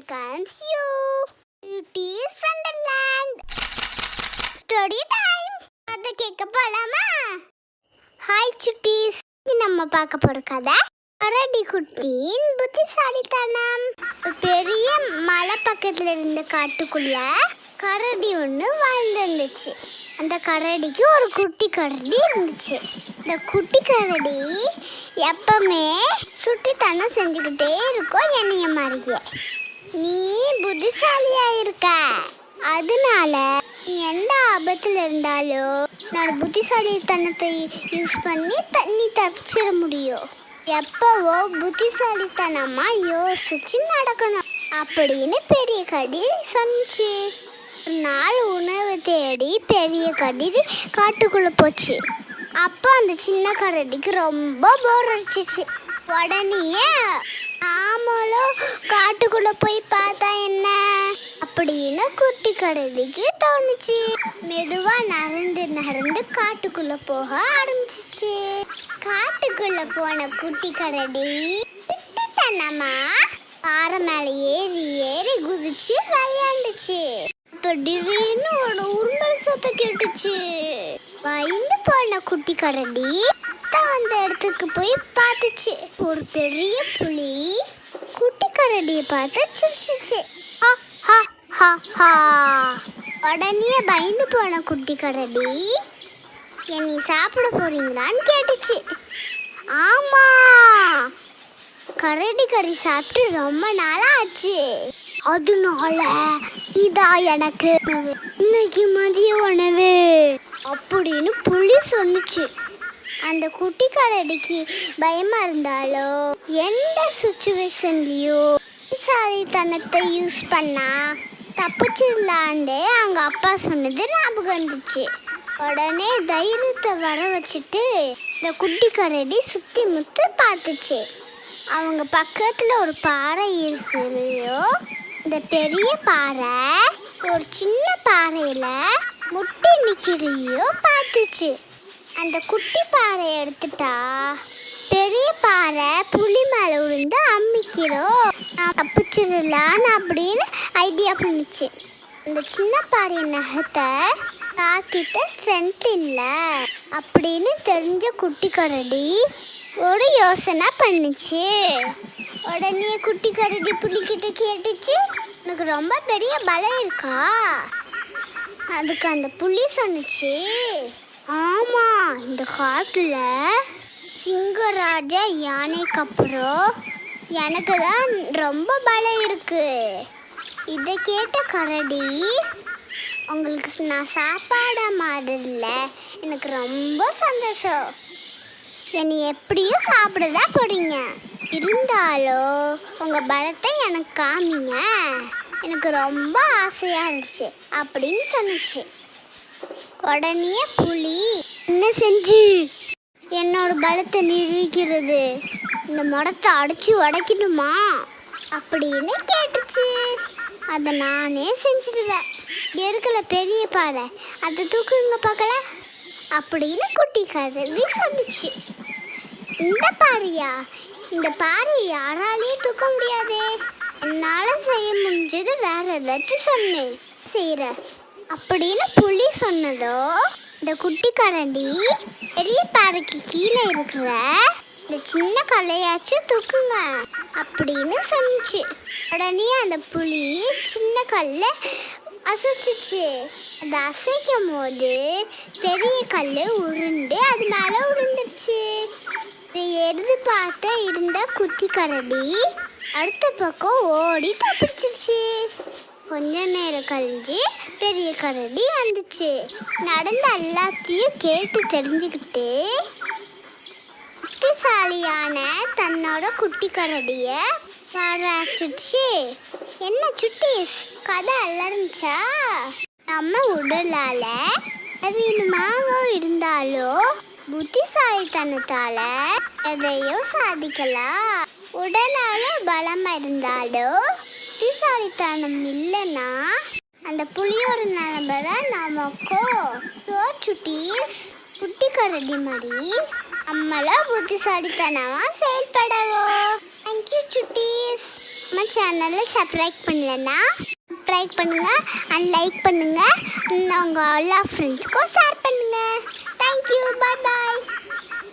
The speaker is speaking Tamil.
welcomes you. It is Wonderland. Story time. கதை கேட்க போலாமா ஹாய் சுட்டீஸ் நம்ம பார்க்க போற கதை கரடி குட்டியின் புத்திசாலித்தனம் ஒரு பெரிய மலை பக்கத்துல இருந்த காட்டுக்குள்ள கரடி ஒன்று வாழ்ந்துருந்துச்சு அந்த கரடிக்கு ஒரு குட்டி கரடி இருந்துச்சு இந்த குட்டி கரடி எப்பவுமே சுட்டித்தனம் செஞ்சுக்கிட்டே இருக்கும் என்னைய மாதிரியே நீ புத்திசாலியா இருக்க அதனால நீ எந்த ஆபத்தில் இருந்தாலும் நான் புத்திசாலித்தனத்தை யூஸ் பண்ணி தண்ணி தப்பிச்சிட முடியும். எப்பவோ புத்திசாலித்தனமா யோசிச்சு நடக்கணும் அப்படின்னு பெரிய கடி சொன்னிச்சு. ஒரு நாள் உணவு தேடி பெரிய கடி காட்டுக்குள்ள போச்சு. அப்போ அந்த சின்ன கரடிக்கு ரொம்ப போர் அடிச்சிச்சு. உடனேயே காட்டுக்குள்ள போய் பார்த்தா என்ன? அப்படின்னு குட்டி கரடிக்கு தோணுச்சு. மெதுவா நடந்து நடந்து காட்டுக்குள்ள போக ஆரம்பிச்சிச்சு. காட்டுக்குள்ள போன குட்டி கரடி தனமா பாறை மேல ஏறி ஏறி குதிச்சு விளையாண்டுச்சு. இப்போ திடீர்னு ஒரு உருமல் சத்தம் கேட்டுச்சு. பயந்து போன குட்டி கரடி தான் அந்த இடத்துக்கு போய் பார்த்துச்சு. ஒரு பெரிய புலி குட்டி கரடியை பார்த்து சிரிச்சிச்சு. ஹா, ஹா, ஹா, ஹா. உடனே பயந்து போன குட்டி கரடி என்னை சாப்பிட போறீங்களான்னு கேட்டுச்சு. ஆமா. கரடி கறி சாப்பிட்டு ரொம்ப நாளா ஆச்சு அதனால இதா எனக்கு இன்னைக்கு மதிய உணவு அப்படின்னு புளி சொன்னுச்சு. அந்த குட்டி கரடிக்கு பயமா இருந்தாலோ? எந்த சுச்சுவேஷன்லயோ புத்திசாலித்தனத்தை யூஸ் பண்ணா? தப்பிச்சிடலான்ட்டு அவங்க அப்பா சொன்னது ஞாபகம் இருந்துச்சு உடனே தைரியத்தை வர வச்சுட்டு இந்த குட்டி கரடி சுற்றி முத்து பார்த்துச்சு. அவங்க பக்கத்தில் ஒரு பாறை இருக்குல்லையோ இந்த பெரிய பாறை ஒரு சின்ன பாறையில் முட்டி நிற்கிறையோ பார்த்துச்சு. அந்த குட்டி பாறை எடுத்துட்டா பெரிய பாறை புளி மேலே விழுந்து அம்மிக்கிறோம். நான் தப்பிச்சிடலான்னு அப்படின்னு ஐடியா பண்ணுச்சு. அந்த சின்ன பாறை நகத்தை தாக்கிட்ட ஸ்ட்ரென்த் இல்லை அப்படின்னு தெரிஞ்ச குட்டி கரடி ஒரு யோசனை பண்ணுச்சு. உடனே குட்டி கரடி புளிக்கிட்ட கேட்டுச்சு எனக்கு ரொம்ப பெரிய பலம் இருக்கா? அதுக்கு அந்த புளி சொன்னுச்சு ஆமா இந்த காட்டுல சிங்கராஜா யானைக்கு அப்புறம் எனக்கு தான் ரொம்ப பலம் இருக்கு. இதை கேட்ட கரடி உங்களுக்கு நான் சாப்பாட மாடல எனக்கு ரொம்ப சந்தோஷம். என்னை எப்படியும் சாப்பிட தான் போறீங்க? இருந்தாலும் உங்கள் பலத்தை எனக்கு காமிங்க. எனக்கு ரொம்ப ஆசையாக இருந்துச்சு அப்படின்னு சொன்னிச்சு. உடனே புலி என்ன செஞ்சு? என்னோட பலத்தை நிரூபிக்கிறது. இந்த முடத்தை அடிச்சு உடைக்கணுமா? அப்படின்னு கேட்டுச்சு. அதை நானே செஞ்சிடுவேன் இருக்கல பெரிய பாறை. அதை தூக்குங்க பார்க்கல? அப்படின்னு குட்டி கருதி சொன்னுச்சு. இந்த பாறையா? இந்த பாறையை யாராலையும் தூக்க முடியாது. என்னால் செய்ய முடிஞ்சது வேற ஏதாச்சும் சொன்னேன். செய்கிறேன் அப்படின்னு புலி சொன்னதோ இந்த குட்டி கரண்டி பெரிய பாறைக்கு கீழே இருக்கிற இந்த சின்ன கல்லையாச்சும் தூக்குங்க அப்படின்னு சொன்னிச்சு. உடனே அந்த புலி சின்ன கல்ல அசைச்சிச்சு. அது அசைக்கும் போது பெரிய கல் உருண்டு அது மேலே உருந்துருச்சு எடுத்து பார்த்த இருந்த குட்டி கரடி அடுத்த பக்கம் ஓடி தப்பிச்சிருச்சு. கொஞ்ச நேரம் கழிஞ்சு பெரிய கரடி வந்துச்சு. நடந்த எல்லாத்தையும் கேட்டு தெரிஞ்சுக்கிட்டு புத்திசாலியான தன்னோட குட்டி கரடிய பாராட்டுச்சு. என்ன சுட்டீஸ் கதை அலர்ந்துச்சா? நம்ம உடலால வேணுமாவோ இருந்தாலோ புத்திசாலித்தனத்தால எதையும் சாதிக்கலாம். உடலால பலம் இருந்தாலோ புத்திசாலித்தனம் இல்லைன்னா அந்த புளியோட நிலம்ப தான் நமக்கும் ஸோ சுட்டீஸ் குட்டி கரடி மாதிரி நம்மளும் புத்திசாலித்தனமாக செயல்படவோ. தேங்க்யூ சுட்டீஸ். நம்ம சேனலை சப்ஸ்கிரைப் பண்ணலன்னா சப்ஸ்கிரைப் பண்ணுங்கள் அண்ட் லைக் பண்ணுங்கள் உங்கள் எல்லா ஃப்ரெண்ட்ஸ்க்கும் ஷேர் பண்ணுங்க.